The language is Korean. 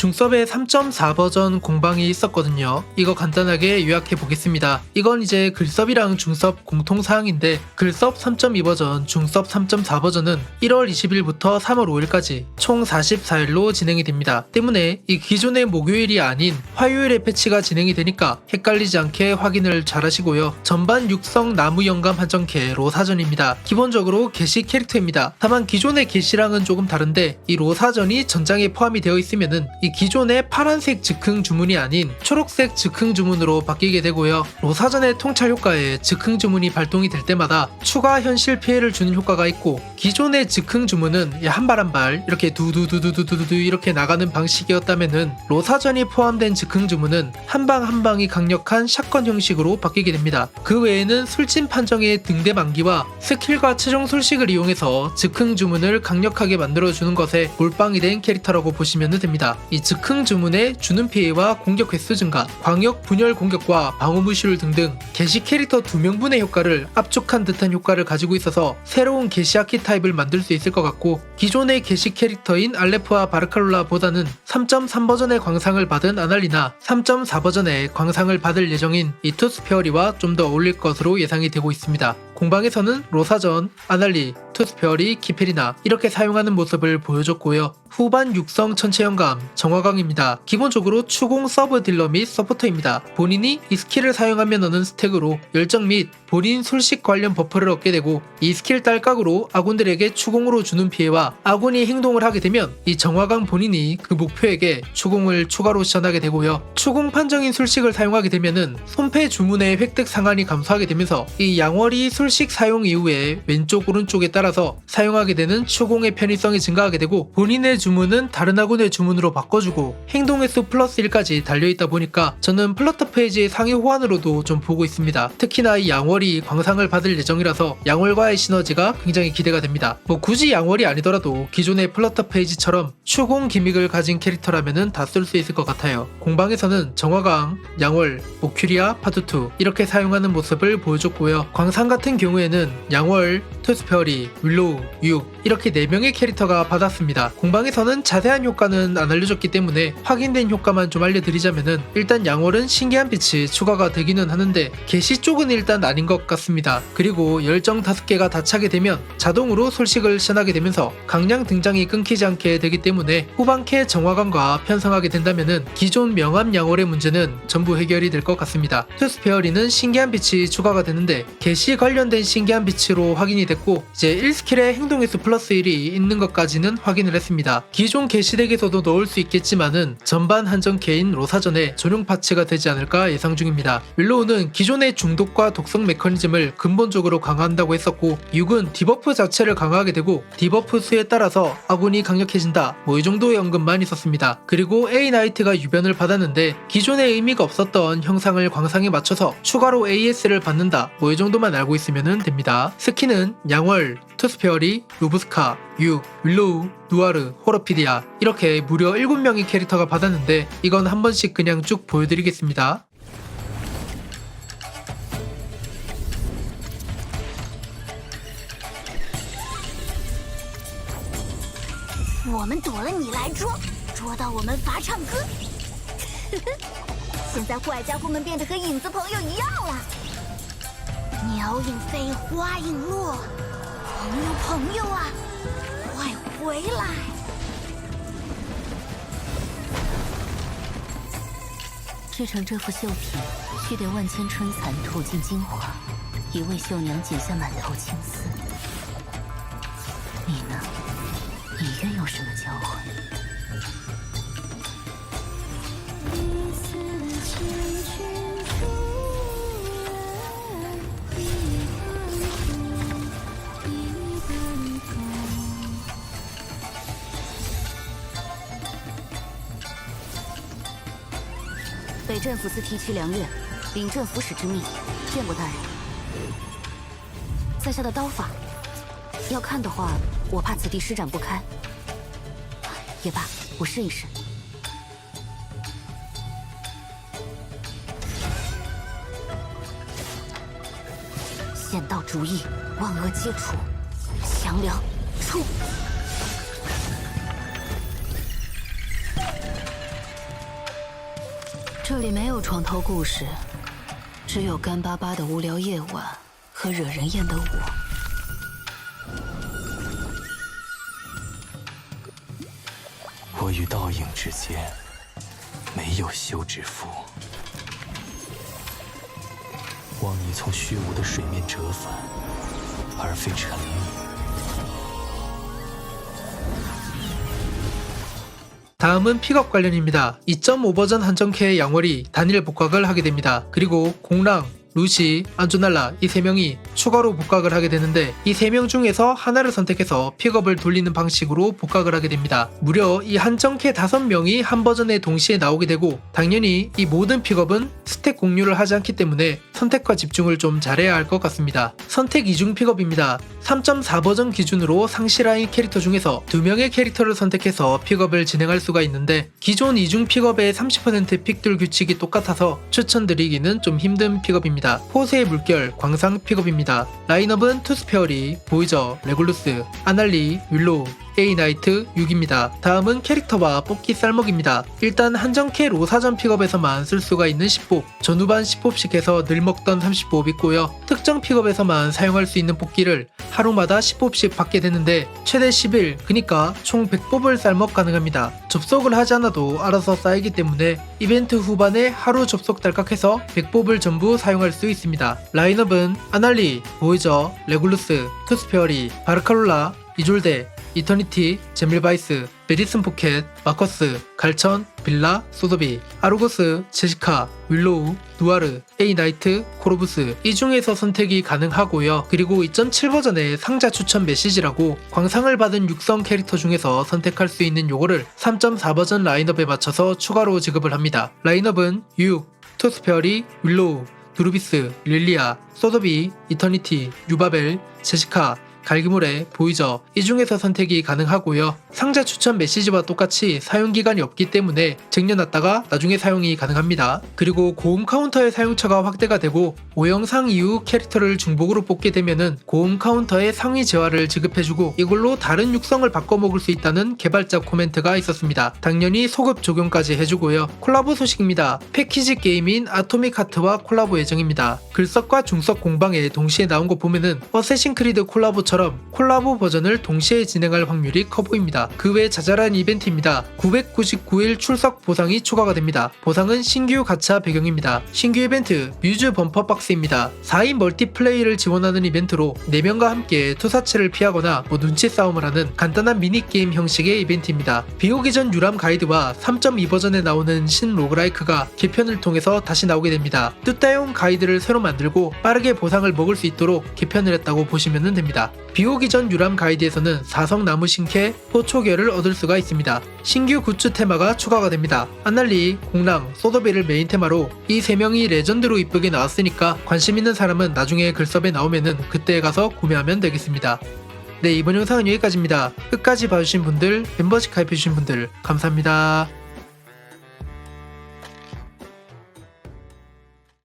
중섭의 3.4 버전 공방이 있었거든요. 이거 간단하게 요약해 보겠습니다. 이건 이제 글섭이랑 중섭 공통 사항인데 글섭 3.2 버전, 중섭 3.4 버전은 1월 20일부터 3월 5일까지 총 44일로 진행이 됩니다. 때문에 이 기존의 목요일이 아닌 화요일에 패치가 진행이 되니까 헷갈리지 않게 확인을 잘 하시고요. 전반 육성 나무 영감 한정캐 로사전입니다. 기본적으로 게시 캐릭터입니다. 다만 기존의 게시랑은 조금 다른데 이 로사전이 전장에 포함이 되어 있으면은 이 기존의 파란색 즉흥 주문이 아닌 초록색 즉흥 주문으로 바뀌게 되고요. 로사전의 통찰 효과에 즉흥 주문이 발동이 될 때마다 추가 현실 피해를 주는 효과가 있고 기존의 즉흥 주문은 한 발 한 발 이렇게 두두두두두두두 이렇게 나가는 방식이었다면은 로사전이 포함된 즉흥 주문은 한 방 한 방이 강력한 샷건 형식으로 바뀌게 됩니다. 그 외에는 술진 판정의 등대 만기와 스킬과 최종 술식을 이용해서 즉흥 주문을 강력하게 만들어주는 것에 몰빵이 된 캐릭터라고 보시면 됩니다. 이 즉흥 주문의 주는 피해와 공격 횟수 증가, 광역 분열 공격과 방어 무시율 등등 게시 캐릭터 두 명분의 효과를 압축한 듯한 효과를 가지고 있어서 새로운 게시 아키타입을 만들 수 있을 것 같고 기존의 게시 캐릭터인 알레프와 바르칼롤라보다는 3.3 버전의 광상을 받은 아날리나 3.4 버전의 광상을 받을 예정인 이 투스페어리와 좀 더 어울릴 것으로 예상이 되고 있습니다. 공방에서는 로사전, 아날리, 투스페어리, 기페리나 이렇게 사용하는 모습을 보여줬고요. 후반 육성 천체 영감 정화강입니다. 기본적으로 추공 서브 딜러 및 서포터입니다. 본인이 이 스킬을 사용하면 얻는 스택으로 열정 및 본인 술식 관련 버프를 얻게 되고 이 스킬 딸깍으로 아군들에게 추공으로 주는 피해와 아군이 행동을 하게 되면 이 정화강 본인이 그 목표에게 추공을 추가로 시전하게 되고요. 추공 판정인 술식을 사용하게 되면은 손패 주문의 획득 상한이 감소하게 되면서 이 양월이 술식 사용 이후에 왼쪽 오른쪽에 따라서 사용하게 되는 추공의 편의성이 증가하게 되고 본인의 주문은 다른 아군의 주문으로 바꿔주고 행동 횟수 플러스 1까지 달려있다 보니까 저는 플러터 페이지의 상위 호환으로도 좀 보고 있습니다. 특히나 이 양월이 광상을 받을 예정이라서 양월과의 시너지가 굉장히 기대가 됩니다. 뭐 굳이 양월이 아니더라도 기존의 플러터 페이지처럼 추공 기믹을 가진 캐릭터라면은 다쓸 수 있을 것 같아요. 공방에서는 정화강, 양월, 모큐리아, 파투투 이렇게 사용하는 모습을 보여줬고요. 광상 같은 경우에는 양월, 투스페어리, 윌로우, 유 이렇게 4명의 캐릭터가 받았습니다. 공방에서는 자세한 효과는 안 알려줬기 때문에 확인된 효과만 좀 알려드리자면은 일단 양월은 신기한 빛이 추가가 되기는 하는데 게시 쪽은 일단 아닌 것 같습니다. 그리고 열정 5개가 다 차게 되면 자동으로 솔식을 시전하게 되면서 강량 등장이 끊기지 않게 되기 때문에 후반캐 정화관과 편성하게 된다면은 기존 명암 양월의 문제는 전부 해결이 될 것 같습니다. 투스페어리는 신기한 빛이 추가가 되는데 게시 관련 된 신기한 빛으로 확인이 됐고 이제 1스킬에 행동횟수 플러스 1이 있는 것까지는 확인을 했습니다. 기존 게시덱에서도 넣을 수 있겠지만은 전반 한정 개인 로사전에 전용 파츠가 되지 않을까 예상 중입니다. 윌로우는 기존의 중독과 독성 메커니즘을 근본적으로 강화한다고 했었고 6은 디버프 자체를 강화하게 되고 디버프 수에 따라서 아군이 강력해진다 뭐 이 정도의 언급만 있었습니다. 그리고 A 나이트가 유변을 받았는데 기존에 의미가 없었던 형상을 광상에 맞춰서 추가로 AS를 받는다 뭐 이 정도만 알고 있 으면 됩니다. 스킨은 양월, 투스페어리, 루브스카, 유, 윌로우, 누아르, 호러피디아 이렇게 무려 7명의 캐릭터가 받았는데 이건 한 번씩 그냥 쭉 보여드리겠습니다. 鸟影飞，花影落，朋友朋友啊，快回来！制成这副绣品，需得万千春蚕吐尽精华，一为绣娘剪下满头青丝。你呢？你愿用什么交换？北镇抚司提骑梁月，领镇抚使之命，见过大人。在下的刀法，要看的话，我怕此地施展不开。也罢，我试一试。险道主意，万恶皆除，强梁出。这里没有床头故事，只有干巴巴的无聊夜晚和惹人厌的我。我与倒影之间没有休止符，望你从虚无的水面折返，而非沉溺。 다음은 픽업 관련입니다. 2.5 버전 한정캐의 양월이 단일 복각을 하게 됩니다. 그리고 공랑, 루시, 안조날라 이 세 명이 추가로 복각을 하게 되는데 이 세 명 중에서 하나를 선택해서 픽업을 돌리는 방식으로 복각을 하게 됩니다. 무려 이 한정캐 5명이 한 버전에 동시에 나오게 되고 당연히 이 모든 픽업은 스택 공유를 하지 않기 때문에 선택과 집중을 좀 잘해야 할 것 같습니다. 선택 이중 픽업입니다. 3.4 버전 기준으로 상실라인 캐릭터 중에서 2명의 캐릭터를 선택해서 픽업을 진행할 수가 있는데 기존 이중 픽업의 30% 픽들 규칙이 똑같아서 추천드리기는 좀 힘든 픽업입니다. 호세의 물결, 광상 픽업입니다. 라인업은 투스페어리, 보이저, 레굴루스, 아날리, 윌로우, 에이나이트 6입니다. 다음은 캐릭터와 뽑기 쌀먹입니다. 일단 한정캐 로사전 픽업에서만 쓸 수가 있는 10복, 전후반 10뽑씩 해서 늘 먹던 30복 있고요. 특정 픽업에서만 사용할 수 있는 뽑기를 하루마다 10뽑씩 받게 되는데 최대 10일, 그니까 총 100뽑을 쌀먹 가능합니다. 접속을 하지 않아도 알아서 쌓이기 때문에 이벤트 후반에 하루 접속 달각해서 100뽑을 전부 사용할 수 있습니다. 라인업은 아날리, 보이저, 레굴루스, 투스페어리, 바르칼롤라, 이졸데, 이터니티, 제밀바이스, 메디슨 포켓, 마커스, 갈천, 빌라, 소도비, 아르고스, 제시카, 윌로우, 누아르, 에이나이트, 코로부스 이 중에서 선택이 가능하고요. 그리고 2.7 버전의 상자 추천 메시지라고 광상을 받은 육성 캐릭터 중에서 선택할 수 있는 요거를 3.4 버전 라인업에 맞춰서 추가로 지급을 합니다. 라인업은 6, 토스페어리, 윌로우, 두루비스, 릴리아, 소도비, 이터니티, 유바벨, 제시카, 갈기물의 보이저 이 중에서 선택이 가능하고요. 상자 추천 메시지와 똑같이 사용 기간이 없기 때문에 쟁여놨다가 나중에 사용이 가능합니다. 그리고 고음 카운터의 사용처가 확대가 되고 5영상 이후 캐릭터를 중복으로 뽑게 되면은 고음 카운터의 상위 재화를 지급해주고 이걸로 다른 육성을 바꿔 먹을 수 있다는 개발자 코멘트가 있었습니다. 당연히 소급 적용까지 해주고요. 콜라보 소식입니다. 패키지 게임인 아토믹 하트와 콜라보 예정입니다. 글석과 중석 공방에 동시에 나온 거 보면은 어쌔신 크리드 콜라보처럼 콜라보 버전을 동시에 진행할 확률이 커 보입니다. 그 외 자잘한 이벤트입니다. 999일 출석 보상이 추가가 됩니다. 보상은 신규 가차 배경입니다. 신규 이벤트 뮤즈 범퍼 박스입니다. 4인 멀티플레이를 지원하는 이벤트로 4명과 함께 투사체를 피하거나 뭐 눈치 싸움을 하는 간단한 미니게임 형식의 이벤트입니다. 비오기 전 유람 가이드와 3.2 버전에 나오는 신 로그라이크가 개편을 통해서 다시 나오게 됩니다. 뜻다용 가이드를 새로 만들고 빠르게 보상을 먹을 수 있도록 개편을 했다고 보시면 됩니다. 비오기 전 유람 가이드에서는 사성 나무 신캐 호초계를 얻을 수가 있습니다. 신규 굿즈 테마가 추가가 됩니다. 아날리, 공랑, 소더비를 메인 테마로 이세 명이 레전드로 이쁘게 나왔으니까 관심 있는 사람은 나중에 글섭에 나오면은 그때 가서 구매하면 되겠습니다. 네 이번 영상은 여기까지입니다. 끝까지 봐주신 분들, 멤버십 가입해주신 분들 감사합니다.